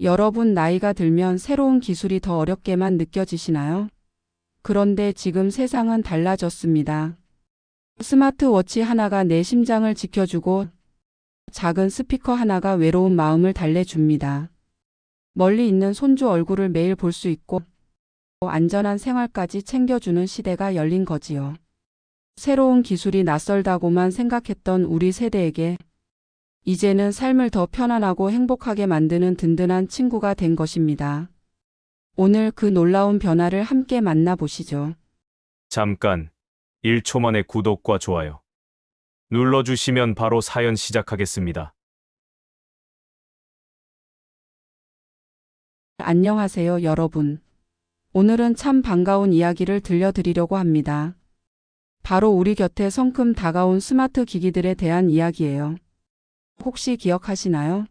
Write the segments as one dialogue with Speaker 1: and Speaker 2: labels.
Speaker 1: 여러분 나이가 들면 새로운 기술이 더 어렵게만 느껴지시나요? 그런데 지금 세상은 달라졌습니다. 스마트워치 하나가 내 심장을 지켜주고 작은 스피커 하나가 외로운 마음을 달래줍니다. 멀리 있는 손주 얼굴을 매일 볼 수 있고 안전한 생활까지 챙겨주는 시대가 열린 거지요. 새로운 기술이 낯설다고만 생각했던 우리 세대에게 이제는 삶을 더 편안하고 행복하게 만드는 든든한 친구가 된 것입니다. 오늘 그 놀라운 변화를 함께 만나보시죠.
Speaker 2: 잠깐 1초 만에 구독과 좋아요 눌러주시면 바로 사연 시작하겠습니다.
Speaker 1: 안녕하세요, 여러분. 오늘은 참 반가운 이야기를 들려드리려고 합니다. 바로 우리 곁에 성큼 다가온 스마트 기기들에 대한 이야기예요. 혹시 기억하시나요?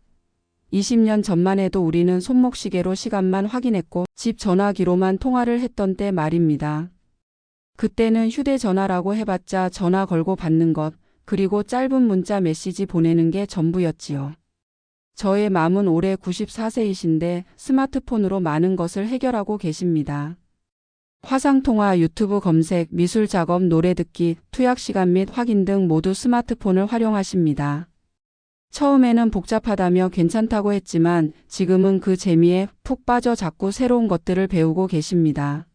Speaker 1: 20년 전만 해도 우리는 손목시계로 시간만 확인했고 집 전화기로만 통화를 했던 때 말입니다. 그때는 휴대전화라고 해봤자 전화 걸고 받는 것, 그리고 짧은 문자 메시지 보내는 게 전부였지요. 저의 맘은 올해 94세이신데 스마트폰으로 많은 것을 해결하고 계십니다. 화상통화, 유튜브 검색, 미술 작업, 노래 듣기, 투약 시간 및 확인 등 모두 스마트폰을 활용하십니다. 처음에는 복잡하다며 괜찮다고 했지만 지금은 그 재미에 푹 빠져 자꾸 새로운 것들을 배우고 계십니다.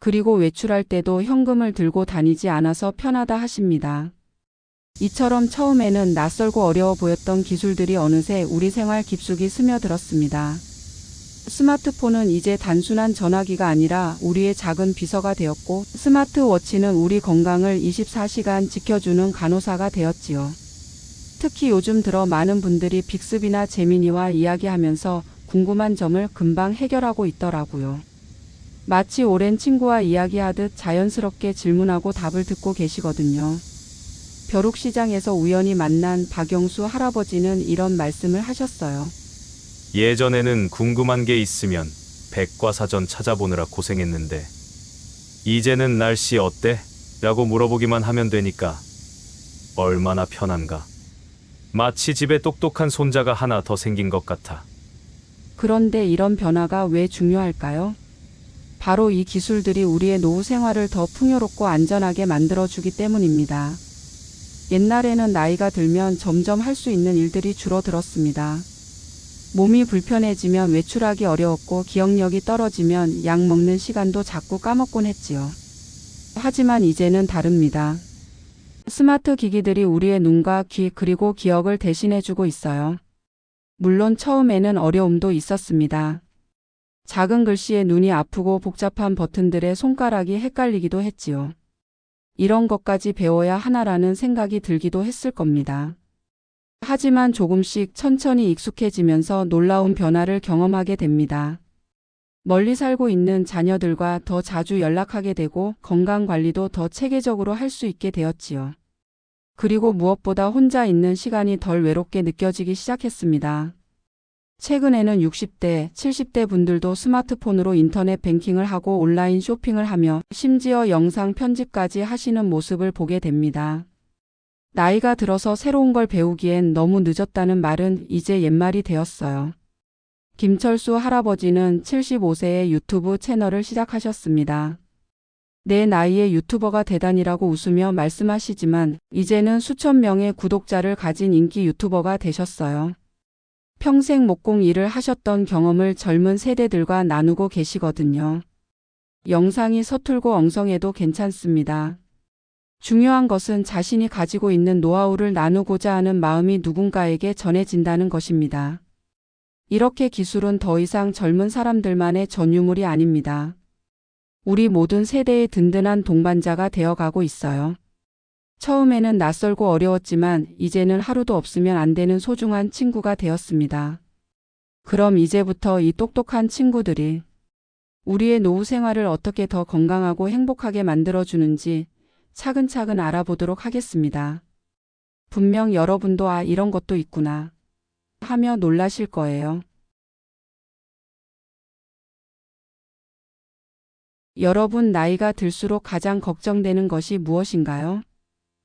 Speaker 1: 그리고 외출할 때도 현금을 들고 다니지 않아서 편하다 하십니다. 이처럼 처음에는 낯설고 어려워 보였던 기술들이 어느새 우리 생활 깊숙이 스며들었습니다. 스마트폰은 이제 단순한 전화기가 아니라 우리의 작은 비서가 되었고 스마트워치는 우리 건강을 24시간 지켜주는 간호사가 되었지요. 특히 요즘 들어 많은 분들이 빅스비나 재민이와 이야기하면서 궁금한 점을 금방 해결하고 있더라고요. 마치 오랜 친구와 이야기하듯 자연스럽게 질문하고 답을 듣고 계시거든요. 벼룩시장에서 우연히 만난 박영수 할아버지는 이런 말씀을 하셨어요.
Speaker 2: 예전에는 궁금한 게 있으면 백과사전 찾아보느라 고생했는데 이제는 날씨 어때? 라고 물어보기만 하면 되니까 얼마나 편한가. 마치 집에 똑똑한 손자가 하나 더 생긴 것 같아.
Speaker 1: 그런데 이런 변화가 왜 중요할까요? 바로 이 기술들이 우리의 노후 생활을 더 풍요롭고 안전하게 만들어주기 때문입니다. 옛날에는 나이가 들면 점점 할 수 있는 일들이 줄어들었습니다. 몸이 불편해지면 외출하기 어려웠고 기억력이 떨어지면 약 먹는 시간도 자꾸 까먹곤 했지요. 하지만 이제는 다릅니다. 스마트 기기들이 우리의 눈과 귀 그리고 기억을 대신해주고 있어요. 물론 처음에는 어려움도 있었습니다. 작은 글씨에 눈이 아프고 복잡한 버튼들의 손가락이 헷갈리기도 했지요. 이런 것까지 배워야 하나라는 생각이 들기도 했을 겁니다. 하지만 조금씩 천천히 익숙해지면서 놀라운 변화를 경험하게 됩니다. 멀리 살고 있는 자녀들과 더 자주 연락하게 되고 건강 관리도 더 체계적으로 할 수 있게 되었지요. 그리고 무엇보다 혼자 있는 시간이 덜 외롭게 느껴지기 시작했습니다. 최근에는 60대, 70대 분들도 스마트폰으로 인터넷 뱅킹을 하고 온라인 쇼핑을 하며 심지어 영상 편집까지 하시는 모습을 보게 됩니다. 나이가 들어서 새로운 걸 배우기엔 너무 늦었다는 말은 이제 옛말이 되었어요. 김철수 할아버지는 75세에 유튜브 채널을 시작하셨습니다. 내 나이에 유튜버가 대단이라고 웃으며 말씀하시지만 이제는 수천 명의 구독자를 가진 인기 유튜버가 되셨어요. 평생 목공 일을 하셨던 경험을 젊은 세대들과 나누고 계시거든요. 영상이 서툴고 엉성해도 괜찮습니다. 중요한 것은 자신이 가지고 있는 노하우를 나누고자 하는 마음이 누군가에게 전해진다는 것입니다. 이렇게 기술은 더 이상 젊은 사람들만의 전유물이 아닙니다. 우리 모든 세대의 든든한 동반자가 되어가고 있어요. 처음에는 낯설고 어려웠지만 이제는 하루도 없으면 안 되는 소중한 친구가 되었습니다. 그럼 이제부터 이 똑똑한 친구들이 우리의 노후 생활을 어떻게 더 건강하고 행복하게 만들어주는지 차근차근 알아보도록 하겠습니다. 분명 여러분도 아, 이런 것도 있구나 하며 놀라실 거예요. 여러분 나이가 들수록 가장 걱정되는 것이 무엇인가요?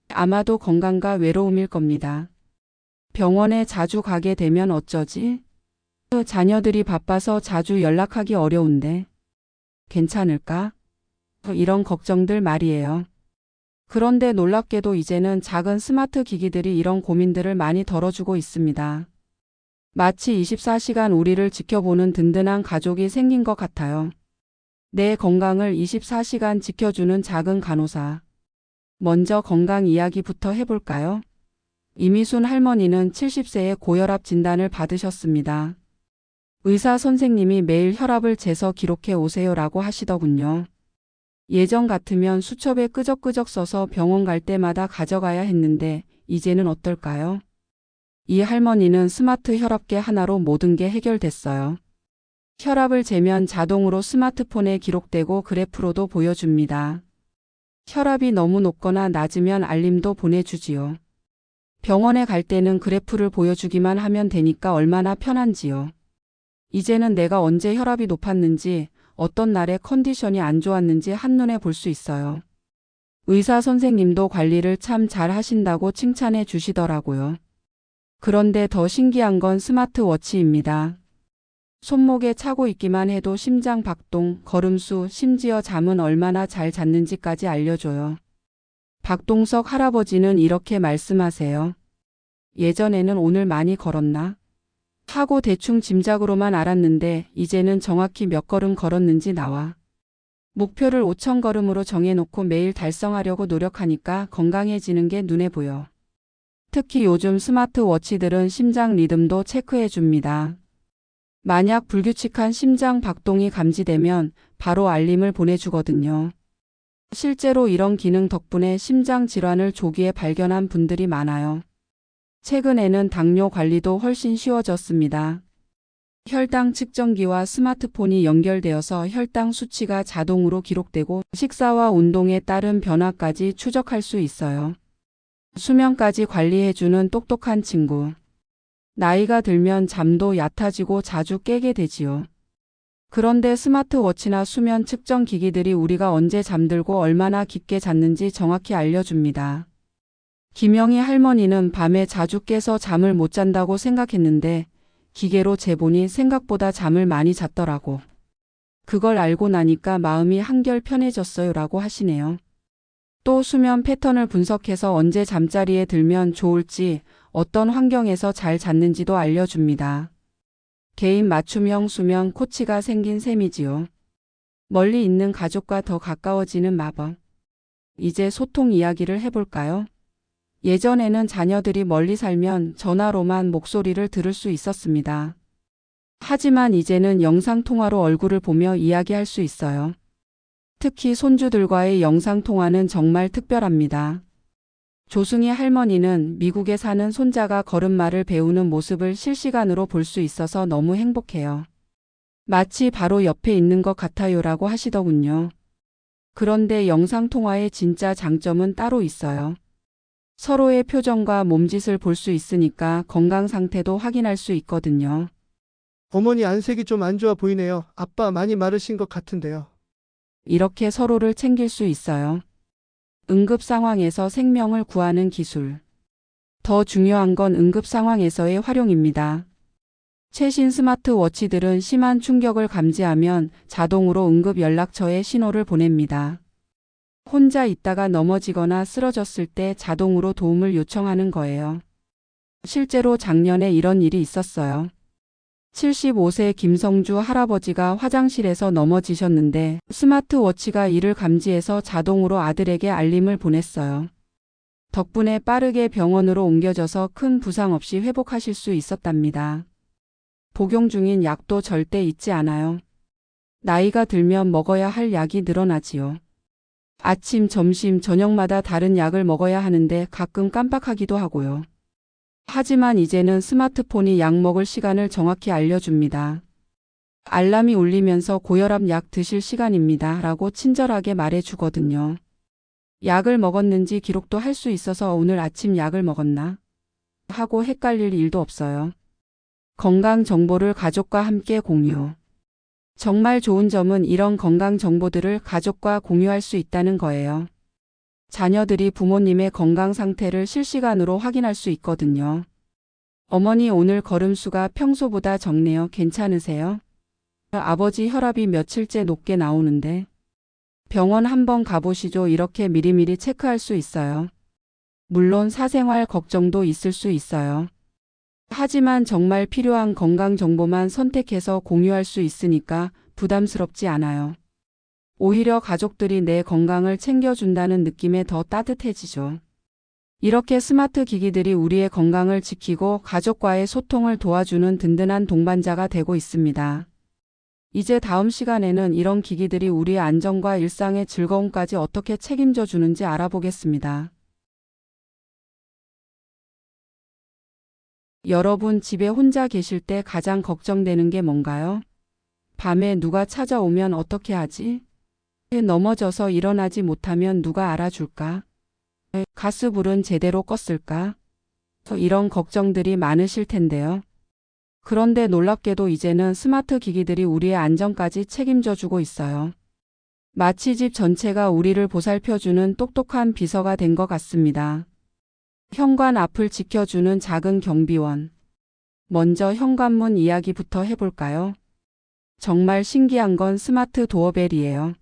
Speaker 1: 아마도 건강과 외로움일 겁니다. 병원에 자주 가게 되면 어쩌지? 자녀들이 바빠서 자주 연락하기 어려운데 괜찮을까? 이런 걱정들 말이에요. 그런데 놀랍게도 이제는 작은 스마트 기기들이 이런 고민들을 많이 덜어주고 있습니다. 마치 24시간 우리를 지켜보는 든든한 가족이 생긴 것 같아요. 내 건강을 24시간 지켜주는 작은 간호사. 먼저 건강 이야기부터 해볼까요? 이미순 할머니는 70세에 고혈압 진단을 받으셨습니다. 의사 선생님이 매일 혈압을 재서 기록해 오세요라고 하시더군요. 예전 같으면 수첩에 끄적끄적 써서 병원 갈 때마다 가져가야 했는데 이제는 어떨까요? 이 할머니는 스마트 혈압계 하나로 모든 게 해결됐어요. 혈압을 재면 자동으로 스마트폰에 기록되고 그래프로도 보여줍니다. 혈압이 너무 높거나 낮으면 알림도 보내주지요. 병원에 갈 때는 그래프를 보여주기만 하면 되니까 얼마나 편한지요. 이제는 내가 언제 혈압이 높았는지, 어떤 날에 컨디션이 안 좋았는지 한눈에 볼 수 있어요. 의사 선생님도 관리를 참 잘 하신다고 칭찬해 주시더라고요. 그런데 더 신기한 건 스마트워치입니다. 손목에 차고 있기만 해도 심장 박동, 걸음수, 심지어 잠은 얼마나 잘 잤는지까지 알려줘요. 박동석 할아버지는 이렇게 말씀하세요. 예전에는 오늘 많이 걸었나? 하고 대충 짐작으로만 알았는데 이제는 정확히 몇 걸음 걸었는지 나와. 목표를 5천 걸음으로 정해놓고 매일 달성하려고 노력하니까 건강해지는 게 눈에 보여. 특히 요즘 스마트워치들은 심장 리듬도 체크해 줍니다. 만약 불규칙한 심장 박동이 감지되면 바로 알림을 보내주거든요. 실제로 이런 기능 덕분에 심장 질환을 조기에 발견한 분들이 많아요. 최근에는 당뇨 관리도 훨씬 쉬워졌습니다. 혈당 측정기와 스마트폰이 연결되어서 혈당 수치가 자동으로 기록되고 식사와 운동에 따른 변화까지 추적할 수 있어요. 수면까지 관리해주는 똑똑한 친구. 나이가 들면 잠도 얕아지고 자주 깨게 되지요. 그런데 스마트워치나 수면 측정 기기들이 우리가 언제 잠들고 얼마나 깊게 잤는지 정확히 알려줍니다. 김영희 할머니는 밤에 자주 깨서 잠을 못 잔다고 생각했는데 기계로 재보니 생각보다 잠을 많이 잤더라고. 그걸 알고 나니까 마음이 한결 편해졌어요 라고 하시네요. 또 수면 패턴을 분석해서 언제 잠자리에 들면 좋을지 어떤 환경에서 잘 잤는지도 알려줍니다. 개인 맞춤형 수면 코치가 생긴 셈이지요. 멀리 있는 가족과 더 가까워지는 마법. 이제 소통 이야기를 해볼까요? 예전에는 자녀들이 멀리 살면 전화로만 목소리를 들을 수 있었습니다. 하지만 이제는 영상통화로 얼굴을 보며 이야기할 수 있어요. 특히 손주들과의 영상통화는 정말 특별합니다. 조승희 할머니는 미국에 사는 손자가 걸음마를 배우는 모습을 실시간으로 볼 수 있어서 너무 행복해요. 마치 바로 옆에 있는 것 같아요라고 하시더군요. 그런데 영상통화의 진짜 장점은 따로 있어요. 서로의 표정과 몸짓을 볼 수 있으니까 건강 상태도 확인할 수 있거든요.
Speaker 3: 어머니 안색이 좀 안 좋아 보이네요. 아빠 많이 마르신 것 같은데요.
Speaker 1: 이렇게 서로를 챙길 수 있어요. 응급 상황에서 생명을 구하는 기술. 더 중요한 건 응급 상황에서의 활용입니다. 최신 스마트워치들은 심한 충격을 감지하면 자동으로 응급 연락처에 신호를 보냅니다. 혼자 있다가 넘어지거나 쓰러졌을 때 자동으로 도움을 요청하는 거예요. 실제로 작년에 이런 일이 있었어요. 75세 김성주 할아버지가 화장실에서 넘어지셨는데 스마트워치가 이를 감지해서 자동으로 아들에게 알림을 보냈어요. 덕분에 빠르게 병원으로 옮겨져서 큰 부상 없이 회복하실 수 있었답니다. 복용 중인 약도 절대 잊지 않아요. 나이가 들면 먹어야 할 약이 늘어나지요. 아침, 점심, 저녁마다 다른 약을 먹어야 하는데 가끔 깜빡하기도 하고요. 하지만 이제는 스마트폰이 약 먹을 시간을 정확히 알려줍니다. 알람이 울리면서 고혈압 약 드실 시간입니다. 라고 친절하게 말해주거든요. 약을 먹었는지 기록도 할 수 있어서 오늘 아침 약을 먹었나? 하고 헷갈릴 일도 없어요. 건강 정보를 가족과 함께 공유. 정말 좋은 점은 이런 건강 정보들을 가족과 공유할 수 있다는 거예요. 자녀들이 부모님의 건강 상태를 실시간으로 확인할 수 있거든요. 어머니 오늘 걸음수가 평소보다 적네요. 괜찮으세요? 아버지 혈압이 며칠째 높게 나오는데. 병원 한번 가보시죠. 이렇게 미리미리 체크할 수 있어요. 물론 사생활 걱정도 있을 수 있어요. 하지만 정말 필요한 건강 정보만 선택해서 공유할 수 있으니까 부담스럽지 않아요. 오히려 가족들이 내 건강을 챙겨준다는 느낌에 더 따뜻해지죠. 이렇게 스마트 기기들이 우리의 건강을 지키고 가족과의 소통을 도와주는 든든한 동반자가 되고 있습니다. 이제 다음 시간에는 이런 기기들이 우리의 안전과 일상의 즐거움까지 어떻게 책임져 주는지 알아보겠습니다. 여러분 집에 혼자 계실 때 가장 걱정되는 게 뭔가요? 밤에 누가 찾아오면 어떻게 하지? 넘어져서 일어나지 못하면 누가 알아줄까? 가스불은 제대로 껐을까? 이런 걱정들이 많으실 텐데요. 그런데 놀랍게도 이제는 스마트 기기들이 우리의 안전까지 책임져 주고 있어요. 마치 집 전체가 우리를 보살펴주는 똑똑한 비서가 된 것 같습니다. 현관 앞을 지켜주는 작은 경비원. 먼저 현관문 이야기부터 해볼까요? 정말 신기한 건 스마트 도어벨이에요.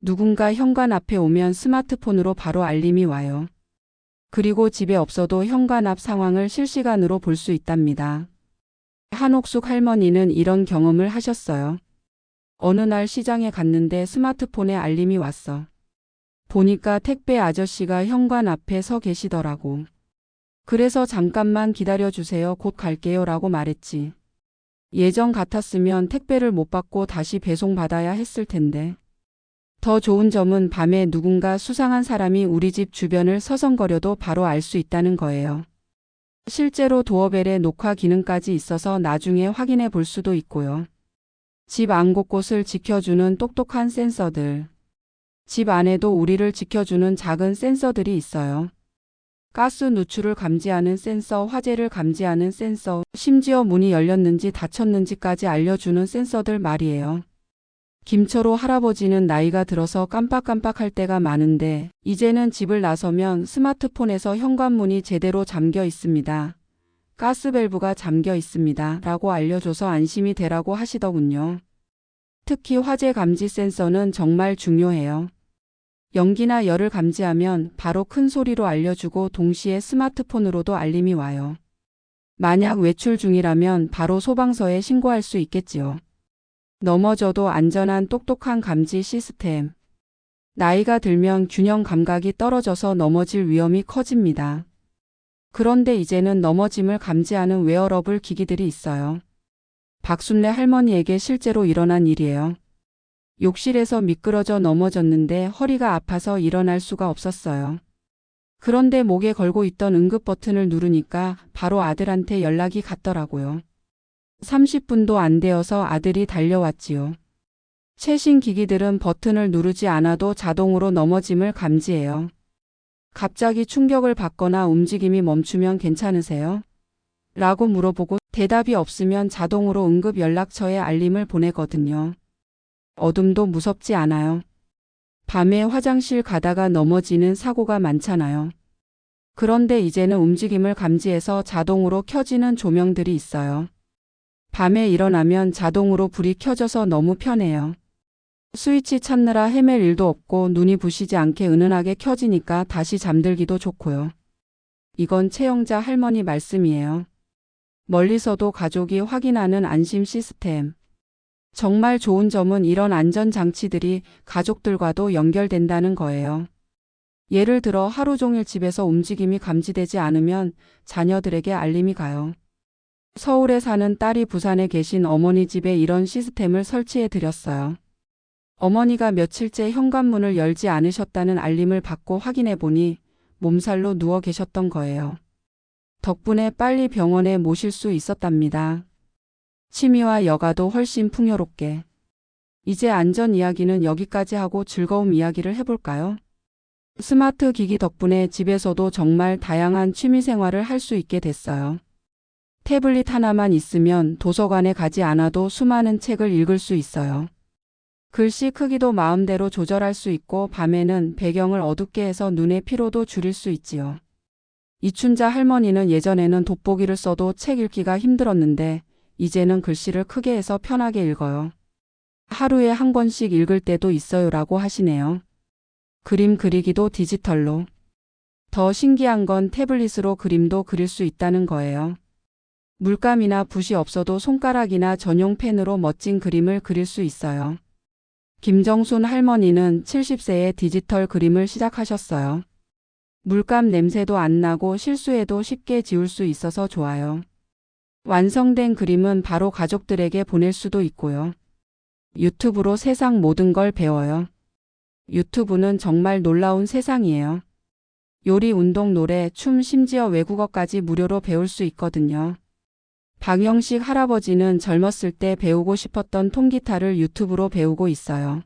Speaker 1: 누군가 현관 앞에 오면 스마트폰으로 바로 알림이 와요. 그리고 집에 없어도 현관 앞 상황을 실시간으로 볼 수 있답니다. 한옥숙 할머니는 이런 경험을 하셨어요. 어느 날 시장에 갔는데 스마트폰에 알림이 왔어. 보니까 택배 아저씨가 현관 앞에 서 계시더라고. 그래서 잠깐만 기다려주세요. 곧 갈게요. 라고 말했지. 예전 같았으면 택배를 못 받고 다시 배송받아야 했을 텐데. 더 좋은 점은 밤에 누군가 수상한 사람이 우리 집 주변을 서성거려도 바로 알 수 있다는 거예요. 실제로 도어벨의 녹화 기능까지 있어서 나중에 확인해 볼 수도 있고요. 집 안 곳곳을 지켜주는 똑똑한 센서들. 집 안에도 우리를 지켜주는 작은 센서들이 있어요. 가스 누출을 감지하는 센서, 화재를 감지하는 센서, 심지어 문이 열렸는지 닫혔는지까지 알려주는 센서들 말이에요. 김철호 할아버지는 나이가 들어서 깜빡깜빡할 때가 많은데 이제는 집을 나서면 스마트폰에서 현관문이 제대로 잠겨 있습니다. 가스밸브가 잠겨 있습니다. 라고 알려줘서 안심이 되라고 하시더군요. 특히 화재 감지 센서는 정말 중요해요. 연기나 열을 감지하면 바로 큰 소리로 알려주고 동시에 스마트폰으로도 알림이 와요. 만약 외출 중이라면 바로 소방서에 신고할 수 있겠지요. 넘어져도 안전한 똑똑한 감지 시스템. 나이가 들면 균형 감각이 떨어져서 넘어질 위험이 커집니다. 그런데 이제는 넘어짐을 감지하는 웨어러블 기기들이 있어요. 박순례 할머니에게 실제로 일어난 일이에요. 욕실에서 미끄러져 넘어졌는데 허리가 아파서 일어날 수가 없었어요. 그런데 목에 걸고 있던 응급 버튼을 누르니까 바로 아들한테 연락이 갔더라고요. 30분도 안 되어서 아들이 달려왔지요. 최신 기기들은 버튼을 누르지 않아도 자동으로 넘어짐을 감지해요. 갑자기 충격을 받거나 움직임이 멈추면 괜찮으세요? 라고 물어보고 대답이 없으면 자동으로 응급 연락처에 알림을 보내거든요. 어둠도 무섭지 않아요. 밤에 화장실 가다가 넘어지는 사고가 많잖아요. 그런데 이제는 움직임을 감지해서 자동으로 켜지는 조명들이 있어요. 밤에 일어나면 자동으로 불이 켜져서 너무 편해요. 스위치 찾느라 헤맬 일도 없고 눈이 부시지 않게 은은하게 켜지니까 다시 잠들기도 좋고요. 이건 채영자 할머니 말씀이에요. 멀리서도 가족이 확인하는 안심 시스템. 정말 좋은 점은 이런 안전장치들이 가족들과도 연결된다는 거예요. 예를 들어 하루 종일 집에서 움직임이 감지되지 않으면 자녀들에게 알림이 가요. 서울에 사는 딸이 부산에 계신 어머니 집에 이런 시스템을 설치해 드렸어요. 어머니가 며칠째 현관문을 열지 않으셨다는 알림을 받고 확인해 보니 몸살로 누워 계셨던 거예요. 덕분에 빨리 병원에 모실 수 있었답니다. 취미와 여가도 훨씬 풍요롭게. 이제 안전 이야기는 여기까지 하고 즐거움 이야기를 해볼까요? 스마트 기기 덕분에 집에서도 정말 다양한 취미 생활을 할 수 있게 됐어요. 태블릿 하나만 있으면 도서관에 가지 않아도 수많은 책을 읽을 수 있어요. 글씨 크기도 마음대로 조절할 수 있고 밤에는 배경을 어둡게 해서 눈의 피로도 줄일 수 있지요. 이춘자 할머니는 예전에는 돋보기를 써도 책 읽기가 힘들었는데 이제는 글씨를 크게 해서 편하게 읽어요. 하루에 한 권씩 읽을 때도 있어요라고 하시네요. 그림 그리기도 디지털로. 더 신기한 건 태블릿으로 그림도 그릴 수 있다는 거예요. 물감이나 붓이 없어도 손가락이나 전용 펜으로 멋진 그림을 그릴 수 있어요. 김정순 할머니는 70세에 디지털 그림을 시작하셨어요. 물감 냄새도 안 나고 실수해도 쉽게 지울 수 있어서 좋아요. 완성된 그림은 바로 가족들에게 보낼 수도 있고요. 유튜브로 세상 모든 걸 배워요. 유튜브는 정말 놀라운 세상이에요. 요리, 운동, 노래, 춤, 심지어 외국어까지 무료로 배울 수 있거든요. 박영식 할아버지는 젊었을 때 배우고 싶었던 통기타를 유튜브로 배우고 있어요.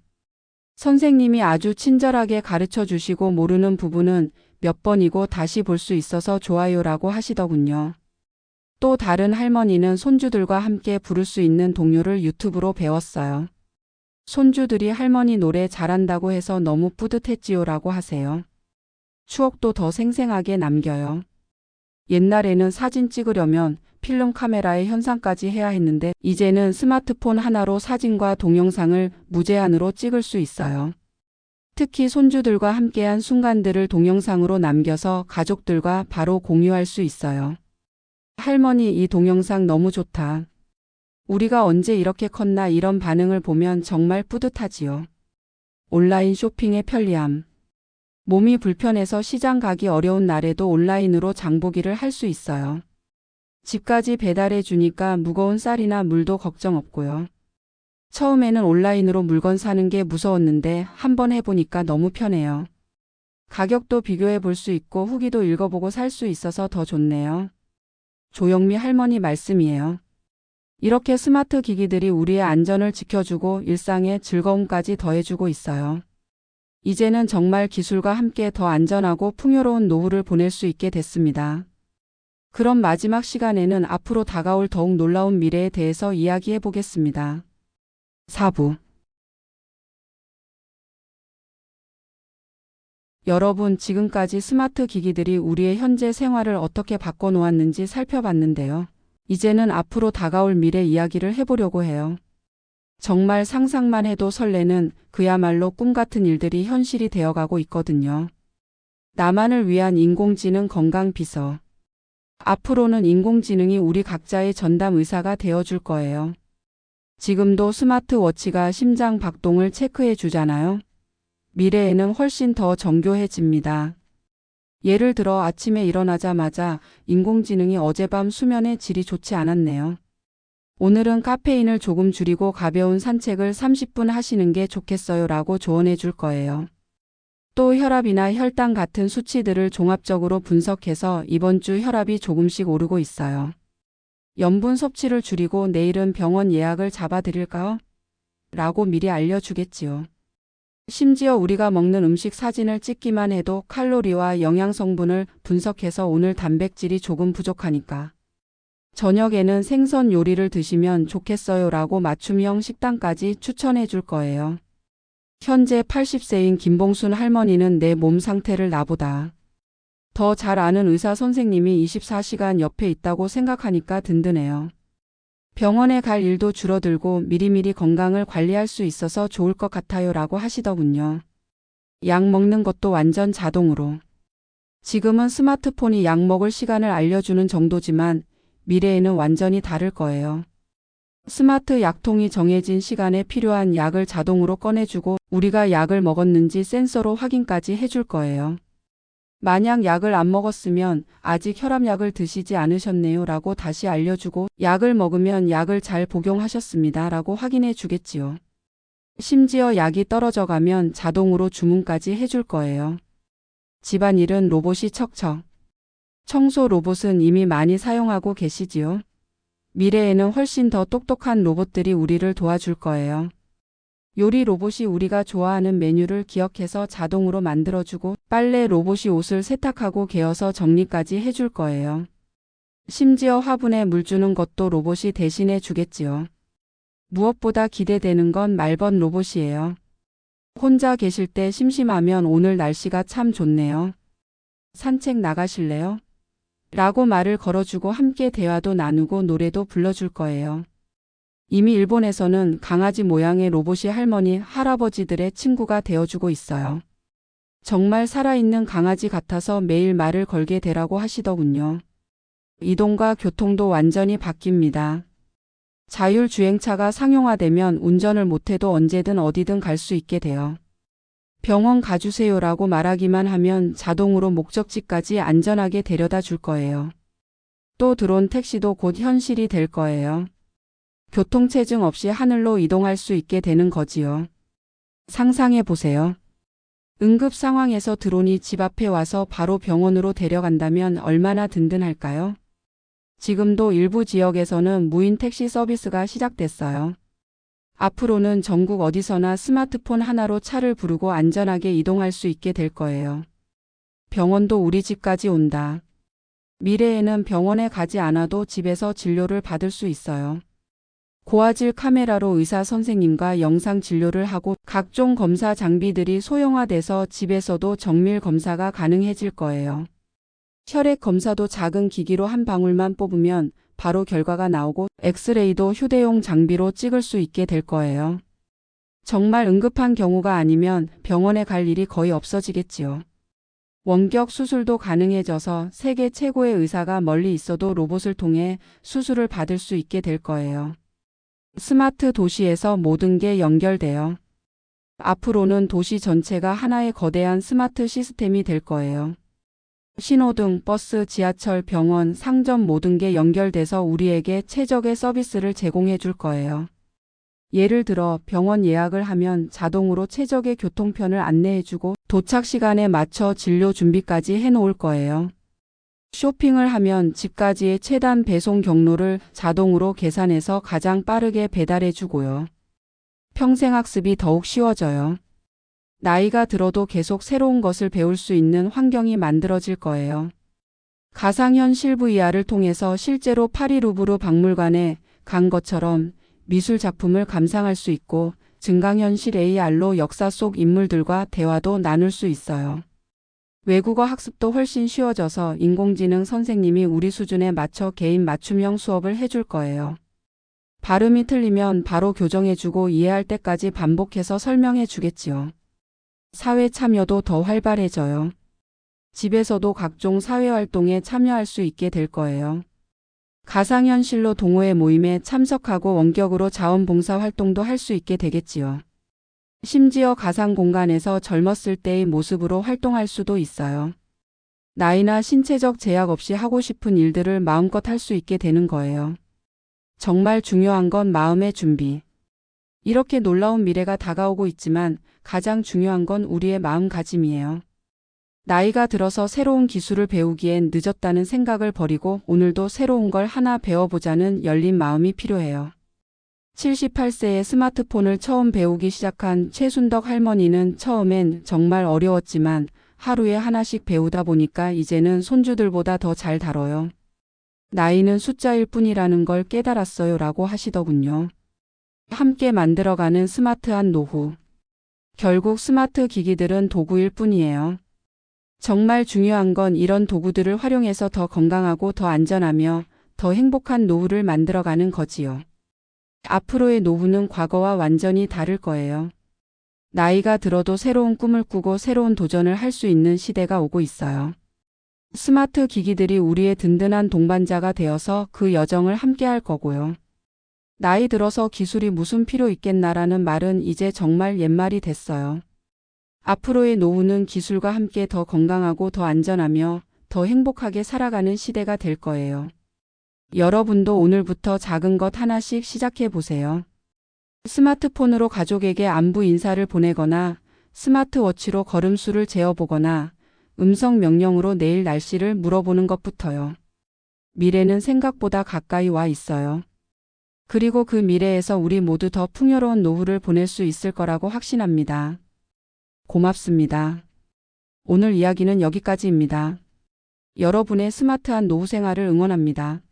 Speaker 1: 선생님이 아주 친절하게 가르쳐 주시고 모르는 부분은 몇 번이고 다시 볼 수 있어서 좋아요라고 하시더군요. 또 다른 할머니는 손주들과 함께 부를 수 있는 동요를 유튜브로 배웠어요. 손주들이 할머니 노래 잘한다고 해서 너무 뿌듯했지요라고 하세요. 추억도 더 생생하게 남겨요. 옛날에는 사진 찍으려면 필름 카메라에 현상까지 해야 했는데 이제는 스마트폰 하나로 사진과 동영상을 무제한으로 찍을 수 있어요. 특히 손주들과 함께한 순간들을 동영상으로 남겨서 가족들과 바로 공유할 수 있어요. 할머니 이 동영상 너무 좋다. 우리가 언제 이렇게 컸나 이런 반응을 보면 정말 뿌듯하지요. 온라인 쇼핑의 편리함. 몸이 불편해서 시장 가기 어려운 날에도 온라인으로 장보기를 할 수 있어요. 집까지 배달해 주니까 무거운 쌀이나 물도 걱정 없고요. 처음에는 온라인으로 물건 사는 게 무서웠는데 한번 해보니까 너무 편해요. 가격도 비교해 볼 수 있고 후기도 읽어보고 살 수 있어서 더 좋네요. 조영미 할머니 말씀이에요. 이렇게 스마트 기기들이 우리의 안전을 지켜주고 일상의 즐거움까지 더해주고 있어요. 이제는 정말 기술과 함께 더 안전하고 풍요로운 노후를 보낼 수 있게 됐습니다. 그럼 마지막 시간에는 앞으로 다가올 더욱 놀라운 미래에 대해서 이야기해 보겠습니다. 4부 여러분, 지금까지 스마트 기기들이 우리의 현재 생활을 어떻게 바꿔놓았는지 살펴봤는데요. 이제는 앞으로 다가올 미래 이야기를 해보려고 해요. 정말 상상만 해도 설레는 그야말로 꿈 같은 일들이 현실이 되어가고 있거든요. 나만을 위한 인공지능 건강 비서. 앞으로는 인공지능이 우리 각자의 전담 의사가 되어줄 거예요. 지금도 스마트워치가 심장 박동을 체크해 주잖아요. 미래에는 훨씬 더 정교해집니다. 예를 들어 아침에 일어나자마자 인공지능이 어젯밤 수면의 질이 좋지 않았네요. 오늘은 카페인을 조금 줄이고 가벼운 산책을 30분 하시는 게 좋겠어요 라고 조언해 줄 거예요. 또 혈압이나 혈당 같은 수치들을 종합적으로 분석해서 이번 주 혈압이 조금씩 오르고 있어요. 염분 섭취를 줄이고 내일은 병원 예약을 잡아드릴까요? 라고 미리 알려주겠지요. 심지어 우리가 먹는 음식 사진을 찍기만 해도 칼로리와 영양 성분을 분석해서 오늘 단백질이 조금 부족하니까. 저녁에는 생선 요리를 드시면 좋겠어요 라고 맞춤형 식단까지 추천해 줄 거예요. 현재 80세인 김봉순 할머니는 내 몸 상태를 나보다 더 잘 아는 의사 선생님이 24시간 옆에 있다고 생각하니까 든든해요. 병원에 갈 일도 줄어들고 미리미리 건강을 관리할 수 있어서 좋을 것 같아요 라고 하시더군요. 약 먹는 것도 완전 자동으로. 지금은 스마트폰이 약 먹을 시간을 알려주는 정도지만 미래에는 완전히 다를 거예요. 스마트 약통이 정해진 시간에 필요한 약을 자동으로 꺼내주고 우리가 약을 먹었는지 센서로 확인까지 해줄 거예요. 만약 약을 안 먹었으면 아직 혈압약을 드시지 않으셨네요 라고 다시 알려주고 약을 먹으면 약을 잘 복용하셨습니다 라고 확인해 주겠지요. 심지어 약이 떨어져 가면 자동으로 주문까지 해줄 거예요. 집안일은 로봇이 척척. 청소 로봇은 이미 많이 사용하고 계시지요. 미래에는 훨씬 더 똑똑한 로봇들이 우리를 도와줄 거예요. 요리 로봇이 우리가 좋아하는 메뉴를 기억해서 자동으로 만들어주고 빨래 로봇이 옷을 세탁하고 개어서 정리까지 해줄 거예요. 심지어 화분에 물 주는 것도 로봇이 대신해 주겠지요. 무엇보다 기대되는 건 말번 로봇이에요. 혼자 계실 때 심심하면 오늘 날씨가 참 좋네요. 산책 나가실래요? 라고 말을 걸어주고 함께 대화도 나누고 노래도 불러줄 거예요. 이미 일본에서는 강아지 모양의 로봇이 할머니, 할아버지들의 친구가 되어주고 있어요. 정말 살아있는 강아지 같아서 매일 말을 걸게 되라고 하시더군요. 이동과 교통도 완전히 바뀝니다. 자율주행차가 상용화되면 운전을 못해도 언제든 어디든 갈 수 있게 돼요. 병원 가주세요라고 말하기만 하면 자동으로 목적지까지 안전하게 데려다 줄 거예요. 또 드론 택시도 곧 현실이 될 거예요. 교통체증 없이 하늘로 이동할 수 있게 되는 거지요. 상상해 보세요. 응급 상황에서 드론이 집 앞에 와서 바로 병원으로 데려간다면 얼마나 든든할까요? 지금도 일부 지역에서는 무인 택시 서비스가 시작됐어요. 앞으로는 전국 어디서나 스마트폰 하나로 차를 부르고 안전하게 이동할 수 있게 될 거예요. 병원도 우리 집까지 온다. 미래에는 병원에 가지 않아도 집에서 진료를 받을 수 있어요. 고화질 카메라로 의사 선생님과 영상 진료를 하고 각종 검사 장비들이 소형화돼서 집에서도 정밀 검사가 가능해질 거예요. 혈액 검사도 작은 기기로 한 방울만 뽑으면 바로 결과가 나오고 엑스레이도 휴대용 장비로 찍을 수 있게 될 거예요. 정말 응급한 경우가 아니면 병원에 갈 일이 거의 없어지겠지요. 원격 수술도 가능해져서 세계 최고의 의사가 멀리 있어도 로봇을 통해 수술을 받을 수 있게 될 거예요. 스마트 도시에서 모든 게 연결돼요. 앞으로는 도시 전체가 하나의 거대한 스마트 시스템이 될 거예요. 신호등, 버스, 지하철, 병원, 상점 모든 게 연결돼서 우리에게 최적의 서비스를 제공해 줄 거예요. 예를 들어 병원 예약을 하면 자동으로 최적의 교통편을 안내해 주고 도착 시간에 맞춰 진료 준비까지 해 놓을 거예요. 쇼핑을 하면 집까지의 최단 배송 경로를 자동으로 계산해서 가장 빠르게 배달해 주고요. 평생학습이 더욱 쉬워져요. 나이가 들어도 계속 새로운 것을 배울 수 있는 환경이 만들어질 거예요. 가상현실 VR을 통해서 실제로 파리 루브르 박물관에 간 것처럼 미술 작품을 감상할 수 있고 증강현실 AR로 역사 속 인물들과 대화도 나눌 수 있어요. 외국어 학습도 훨씬 쉬워져서 인공지능 선생님이 우리 수준에 맞춰 개인 맞춤형 수업을 해줄 거예요. 발음이 틀리면 바로 교정해주고 이해할 때까지 반복해서 설명해 주겠지요. 사회 참여도 더 활발해져요. 집에서도 각종 사회활동에 참여할 수 있게 될 거예요. 가상현실로 동호회 모임에 참석하고 원격으로 자원봉사 활동도 할 수 있게 되겠지요. 심지어 가상 공간에서 젊었을 때의 모습으로 활동할 수도 있어요. 나이나 신체적 제약 없이 하고 싶은 일들을 마음껏 할 수 있게 되는 거예요. 정말 중요한 건 마음의 준비. 이렇게 놀라운 미래가 다가오고 있지만 가장 중요한 건 우리의 마음가짐이에요. 나이가 들어서 새로운 기술을 배우기엔 늦었다는 생각을 버리고 오늘도 새로운 걸 하나 배워보자는 열린 마음이 필요해요. 78세에 스마트폰을 처음 배우기 시작한 최순덕 할머니는 처음엔 정말 어려웠지만 하루에 하나씩 배우다 보니까 이제는 손주들보다 더 잘 다뤄요. 나이는 숫자일 뿐이라는 걸 깨달았어요 라고 하시더군요. 함께 만들어가는 스마트한 노후. 결국 스마트 기기들은 도구일 뿐이에요. 정말 중요한 건 이런 도구들을 활용해서 더 건강하고 더 안전하며 더 행복한 노후를 만들어가는 거지요. 앞으로의 노후는 과거와 완전히 다를 거예요. 나이가 들어도 새로운 꿈을 꾸고 새로운 도전을 할 수 있는 시대가 오고 있어요. 스마트 기기들이 우리의 든든한 동반자가 되어서 그 여정을 함께 할 거고요. 나이 들어서 기술이 무슨 필요 있겠나라는 말은 이제 정말 옛말이 됐어요. 앞으로의 노후는 기술과 함께 더 건강하고 더 안전하며 더 행복하게 살아가는 시대가 될 거예요. 여러분도 오늘부터 작은 것 하나씩 시작해 보세요. 스마트폰으로 가족에게 안부 인사를 보내거나 스마트워치로 걸음수를 재어보거나 음성 명령으로 내일 날씨를 물어보는 것부터요. 미래는 생각보다 가까이 와 있어요. 그리고 그 미래에서 우리 모두 더 풍요로운 노후를 보낼 수 있을 거라고 확신합니다. 고맙습니다. 오늘 이야기는 여기까지입니다. 여러분의 스마트한 노후 생활을 응원합니다.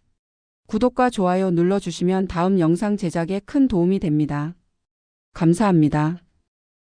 Speaker 1: 구독과 좋아요 눌러주시면 다음 영상 제작에 큰 도움이 됩니다. 감사합니다.